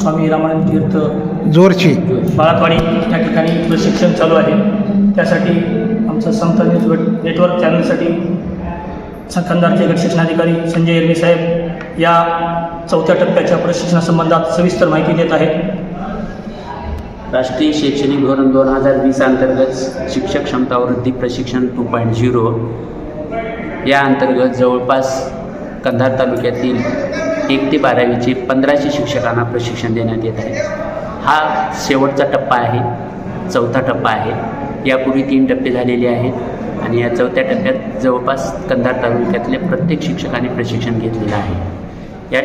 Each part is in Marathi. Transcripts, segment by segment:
स्वामी रामानंद तीर्थ जोरची. बाळातवाडी या ठिकाणी प्रशिक्षण चालू आहे. त्यासाठी आमचं संत नेटवर्क नेटवर्क चॅनलसाठी कंधारचे गट शिक्षणाधिकारी संजय एरमे साहेब या चौथ्या टप्प्याच्या प्रशिक्षणासंबंधात सविस्तर माहिती देत आहेत. राष्ट्रीय शैक्षणिक धोरण दोन हजार वीस अंतर्गत शिक्षक क्षमता वृद्धी प्रशिक्षण टू पॉईंट झिरो या अंतर्गत जवळपास कंधार तालुक्यातील एक ते बारावीचे पंधराशे शिक्षकांना प्रशिक्षण देण्यात येत आहे. हा शेवटचा टप्पा आहे चौथा टप्पा आहे. यापूर्वी तीन टप्पे झालेले आहेत आणि या चौथ्या टप्प्यात जवळपास कंधार तालुक्यातले प्रत्येक शिक्षकाने प्रशिक्षण घेतलेलं आहे. या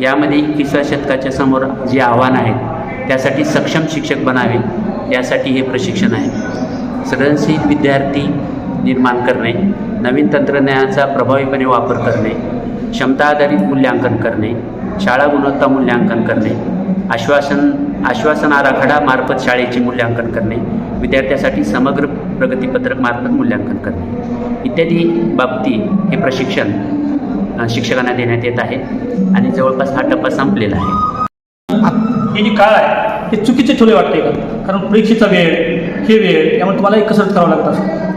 यामध्ये एकविसाव्या शतकाच्या समोर जे आव्हान आहेत त्यासाठी सक्षम शिक्षक बनावे यासाठी हे प्रशिक्षण आहे. सृजनशील विद्यार्थी निर्माण करणे नवीन तंत्रज्ञानाचा प्रभावीपणे वापर करणे क्षमता आधारित मूल्यांकन करणे शाळा गुणवत्ता मूल्यांकन करणे आश्वासन आश्वासन आराखडा मार्फत शाळेचे मूल्यांकन करणे विद्यार्थ्यासाठी समग्र प्रगतीपत्रक मार्फत मूल्यांकन करणे. इत्यादी बाबती हे प्रशिक्षण शिक्षकांना देण्यात येत आहे आणि जवळपास हा टप्पा संपलेला आहे. हे जे काळ आहे हे चुकीचे ठेवले वाटते का? कारण परीक्षेचा वेळ हे वेळ यामुळे तुम्हाला एक कसरत करावं लागत असं.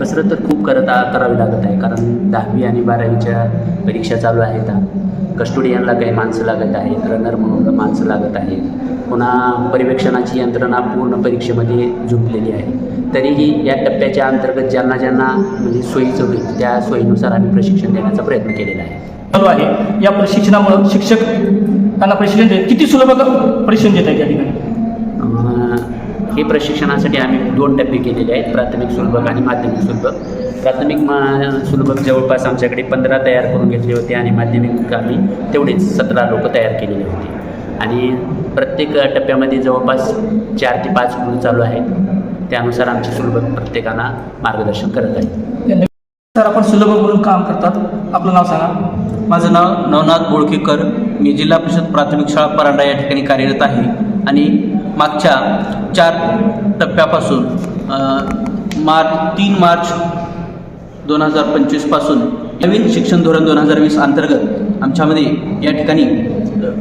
कसरत तर खूप करत करावी लागत आहे. कारण दहावी आणि बारावीच्या परीक्षा चालू आहेत. कस्टोडियनला काही माणसं लागत आहेत रनर म्हणून माणसं लागत आहेत. पुन्हा पर्यवेक्षणाची यंत्रणा पूर्ण परीक्षेमध्ये झुंपलेली आहे. तरीही या टप्प्याच्या अंतर्गत ज्यांना ज्यांना म्हणजे सोयीचं होईल त्या सोयीनुसार आम्ही प्रशिक्षण देण्याचा प्रयत्न केलेला आहे. चालू आहे. या प्रशिक्षणामुळं शिक्षक त्यांना प्रशिक्षण देत किती सुलभ प्रशिक्षण देत आहेत या ठिकाणी? हे प्रशिक्षणासाठी आम्ही दोन टप्पे केलेले आहेत. प्राथमिक सुलभक आणि माध्यमिक सुलभक. प्राथमिक मा सुलभक जवळपास आमच्याकडे पंधरा तयार करून घेतले होते आणि माध्यमिक आम्ही तेवढेच सतरा लोक तयार केलेले होते. आणि प्रत्येक टप्प्यामध्ये जवळपास चार ते पाच गुण चालू आहेत. त्यानुसार आमचे सुलभक प्रत्येकांना मार्गदर्शन करत आहेत. तर आपण सुलभ म्हणून काम करतात. आपलं नाव सांगा. माझं नाव नवनाथ बोळकेकर. मी जिल्हा परिषद प्राथमिक शाळा परांडा या ठिकाणी कार्यरत आहे. आणि मागच्या चार टप्प्यापासून मार्च तीन मार्च दोन हजार पंचवीसपासून नवीन शिक्षण धोरण दोन हजार वीस अंतर्गत आमच्यामध्ये या ठिकाणी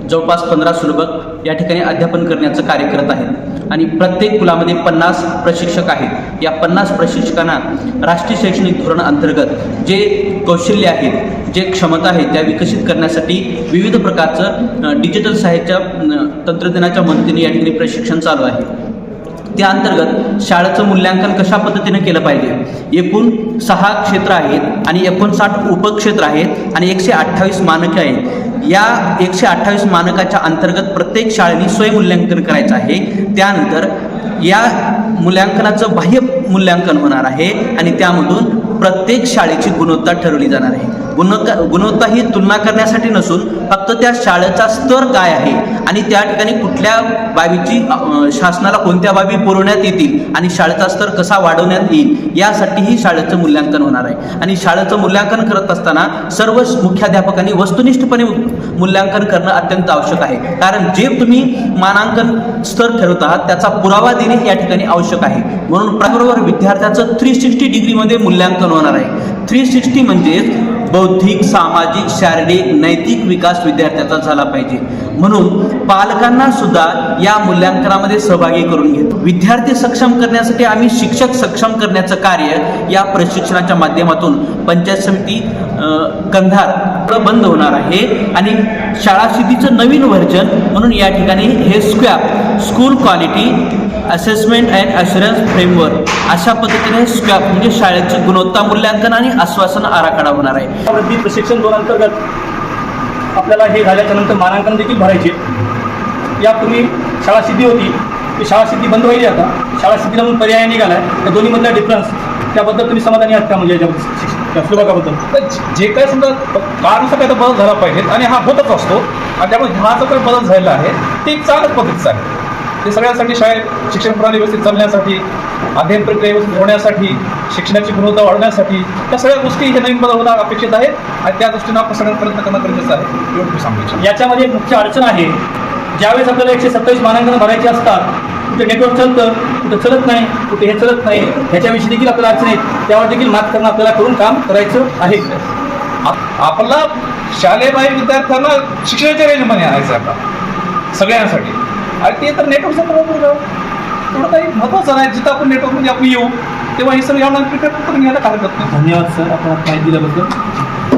जवळपास पंधरा सुलभक या ठिकाणी अध्यापन करण्याचं कार्य करत आहेत. आणि प्रत्येक कुलामध्ये पन्नास प्रशिक्षक आहेत. या पन्नास प्रशिक्षकांना राष्ट्रीय शैक्षणिक धोरण अंतर्गत जे कौशल्य आहेत जे क्षमता आहेत त्या विकसित करण्यासाठी विविध प्रकारचं डिजिटल साहित्य तंत्रज्ञानाच्या मदतीने या ठिकाणी प्रशिक्षण चालू आहे. त्या अंतर्गत शाळेचं मूल्यांकन कशा पद्धतीने केलं पाहिजे? एकूण सहा क्षेत्र आहेत आणि एकोणसाठ उपक्षेत्र आहेत आणि एकशे अठ्ठावीस मानके आहेत. या एकशे अठ्ठावीस मानकाच्या अंतर्गत प्रत्येक शाळेने स्वयंमूल्यांकन करायचं आहे. त्यानंतर या मूल्यांकनाचं बाह्य मूल्यांकन होणार आहे आणि त्यामधून प्रत्येक शाळेची गुणवत्ता ठरवली जाणार आहे. गुणवत्ता गुणवत्ता ही तुलना करण्यासाठी नसून फक्त त्या शाळेचा स्तर काय आहे? आणि त्या ठिकाणी कुठल्या बाबीची शासनाला कोणत्या बाबी पुरवण्यात येतील आणि शाळेचा स्तर कसा वाढवण्यात येईल यासाठीही शाळेचं मूल्यांकन होणार आहे. आणि शाळेचं मूल्यांकन करत असताना सर्व मुख्याध्यापकांनी वस्तुनिष्ठपणे मूल्यांकन करणं अत्यंत आवश्यक आहे. कारण जे तुम्ही मानांकन स्तर ठरवत आहात त्याचा पुरावा देणे या ठिकाणी आवश्यक आहे. म्हणून त्याबरोबर विद्यार्थ्याचं थ्री सिक्स्टी डिग्रीमध्ये मूल्यांकन होणार आहे. थ्री सिक्स्टी म्हणजेच बौद्धिक सामाजिक शारीरिक नैतिक विकास विद्यार्थ्याचा झाला पाहिजे. म्हणून पालकांना सुद्धा या मूल्यांकनामध्ये सहभागी करून घेतो. विद्यार्थी सक्षम करण्यासाठी आम्ही शिक्षक सक्षम करण्याचं कार्य या प्रशिक्षणाच्या माध्यमातून पंचायत समिती कंधार बंद होणार आहे आणि शाळा स्थितीचं नवीन व्हर्जन म्हणून या ठिकाणी हे SQAAF school quality assessment and assurance framework अशा पद्धतीने स्क्वॅप म्हणजे शाळेचे गुणवत्ता मूल्यांकन आणि आश्वासन आराखडा होणार आहे. वृत्ती प्रशिक्षण धोरणांतर्गत आपल्याला हे झाल्याच्यानंतर मानांकन देखील भरायचे. यापूर्वी शाळा सिद्धी होती. ती शाळा सिद्धी बंद व्हायची आता. शाळा सिद्धीला म्हणून पर्याय निघाला आहे त्या दोन्हीमधला डिफरन्स त्याबद्दल तुम्ही समाधानी आहात का म्हणजे याच्याबद्दल? तर जे काय समजा काळानुसार काय तर बदल झाला पाहिजे आणि हा होतच असतो. आणि त्यामुळे हा जो काही बदल झालेला आहे. ते चांगल्याच पद्धतीचा आहे. ते सगळ्यांसाठी शाळेत शिक्षण प्रणाली व्यवस्थित चालण्यासाठी अध्ययन प्रक्रिया व्यवस्थित होण्यासाठी शिक्षणाची गुणवत्ता वाढवण्यासाठी त्या सगळ्या गोष्टी हे नवीन बदल होणं अपेक्षित आहेत आणि त्या दृष्टीनं आपण सगळ्यांना प्रयत्न करणं गरजेचं आहे. एवढं मी सांगू इच्छितो. याच्यामध्ये एक मुख्य अडचण आहे. ज्यावेळेस आपल्याला एकशे सत्तावीस मानांकन भरायचे असतात कुठे नेटवर्क चालतं कुठं चलत नाही कुठे हे चलत नाही ह्याच्याविषयी देखील आपल्याला अडचण आहे. त्यावर देखील मात करणं आपल्याला करून काम करायचं आहे. आप- आपला शालेय बाह्य विद्यार्थ्यांना शिक्षणाच्या रेंजमध्ये आणायचं आहे आता. सगळ्यांसाठी. आणि ते तर नेटवर्कचा प्रॉब्लेम थोडं काही महत्त्वाचं नाही. जिथं आपण नेटवर्कमध्ये आपण येऊ तेव्हा हे सगळं याला प्रिपेअर करून घ्यायला हरकत नाही धन्यवाद सर आपण माहिती दिल्याबद्दल.